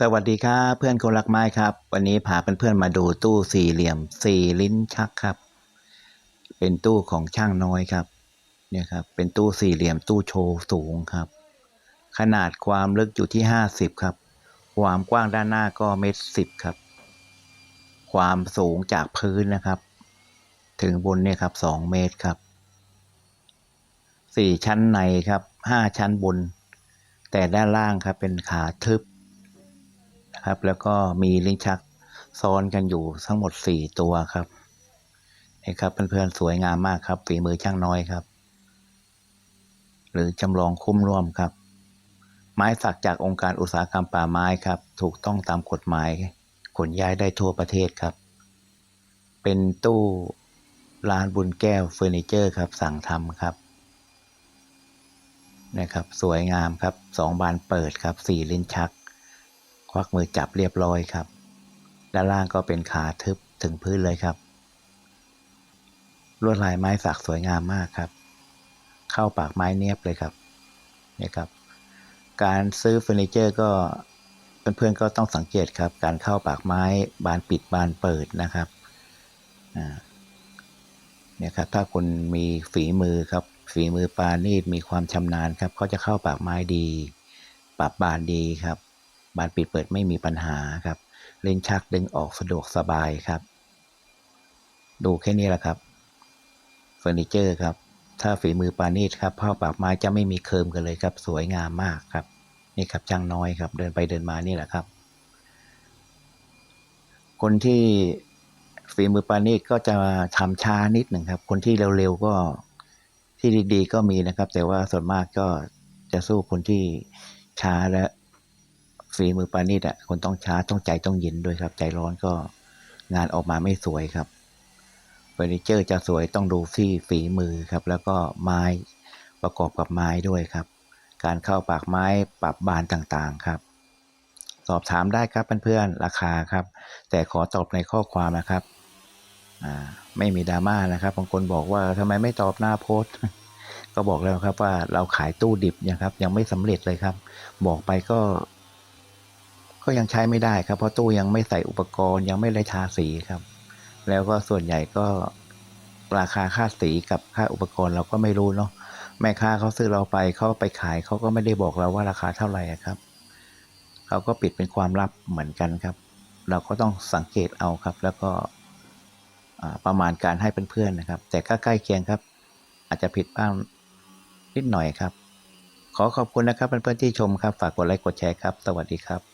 สวัสดีครับ เพื่อนคนรักไม้ครับ วันนี้พาเพื่อนๆมาดูตู้สี่เหลี่ยมสี่ลิ้นชักครับ เป็นตู้ของช่างน้อยครับ เนี่ยครับ เป็นตู้สี่เหลี่ยมตู้โชว์สูงครับ ขนาดความลึกอยู่ที่ห้าสิบครับ ความกว้างด้านหน้าก็เมตรสิบครับ ความสูงจากพื้นนะครับ ถึงบนเนี่ยครับสองเมตรครับสี่ชั้นในครับห้าชั้นบน แต่ด้านล่างครับเป็นขาทึบ นะครับ แล้วก็มีลิ้นชักซ้อนกันอยู่ทั้งหมด 4 ตัวครับนี่ครับเพื่อนๆสวยงามมากครับฝีมือช่างน้อยครับ หรือจำลองคุ้มร่วมครับ ไม้สักจากองค์การอุตสาหกรรมป่าไม้ครับ ถูกต้องตามกฎหมายขนย้ายได้ทั่วประเทศครับ เป็นตู้ร้านบุญแก้วเฟอร์นิเจอร์ครับ สั่งทำครับนะครับ สวยงามครับสองบานเปิดครับสี่ลิ้นชัก ควักมือจับเรียบร้อยครับ ด้านล่างก็เป็นขาทึบถึงพื้นเลยครับ ลวดลายไม้สักสวยงามมากครับ เข้าปากไม้เนียบเลยครับเนี่ยครับ การซื้อเฟอร์นิเจอร์ก็เพื่อนๆก็ต้องสังเกตครับ การเข้าปากไม้บานปิดบานเปิดนะครับเนี่ยครับถ้าคนมีฝีมือครับ ฝีมือปาณีตมีความชำนาญครับเขาจะเข้าปากไม้ดี ปรับบานดีครับ บานปิดเปิดไม่มีปัญหาครับ เล่นชักดึงออกสะดวกสบายครับ ดูแค่นี้แหละครับเฟอร์นิเจอร์ครับ ถ้าฝีมือปานีตครับผ้าปากไม้จะไม่มีเคิมกันเลยครับ สวยงามมากครับ นี่ครับช่างน้อยครับ เดินไปเดินมานี่แหละครับ คนที่ฝีมือปานีตก็จะทำช้านิดหนึ่งครับ คนที่เร็วๆก็ที่ดีๆก็มีนะครับ แต่ว่าส่วนมากก็จะสู้คนที่ช้าและ ฝีมือปานีตอะคนต้องช้าต้องใจต้องเย็นด้วยครับ ใจร้อนก็งานออกมาไม่สวยครับเฟอร์นิเจอร์จะสวยต้องดูที่ฝีมือครับ แล้วก็ไม้ประกอบกับไม้ด้วยครับ การเข้าปากไม้ปรับบานต่างๆครับ สอบถามได้ครับเพื่อนๆราคาครับ แต่ขอตอบในข้อความนะครับอ่าไม่มีดราม่านะครับบางคนบอกว่าทำไมไม่ตอบหน้าโพสก็บอกแล้วครับว่าเราขายตู้ดิบนะครับ ยังไม่สำเร็จเลยครับ บอกไปก็ ก็ยังใช้ไม่ได้ครับ เพราะตู้ยังไม่ใส่อุปกรณ์ยังไม่ได้ทาสีครับ แล้วก็ส่วนใหญ่ก็ราคาค่าสีกับค่าอุปกรณ์เราก็ไม่รู้เนาะแม่ค้าเขาซื้อเราไปเขาไปขายเขาก็ไม่ได้บอกเราว่าราคาเท่าไหร่ครับเขาก็ปิดเป็นความลับเหมือนกันครับ เราก็ต้องสังเกตเอาครับ แล้วก็ประมาณการให้เพื่อนๆนะครับ แต่ก็ใกล้เคียงครับ อาจจะผิดบ้างนิดหน่อยครับ ขอขอบคุณนะครับเพื่อนๆที่ชมครับ ฝากกดไลค์กดแชร์ครับ สวัสดีครับ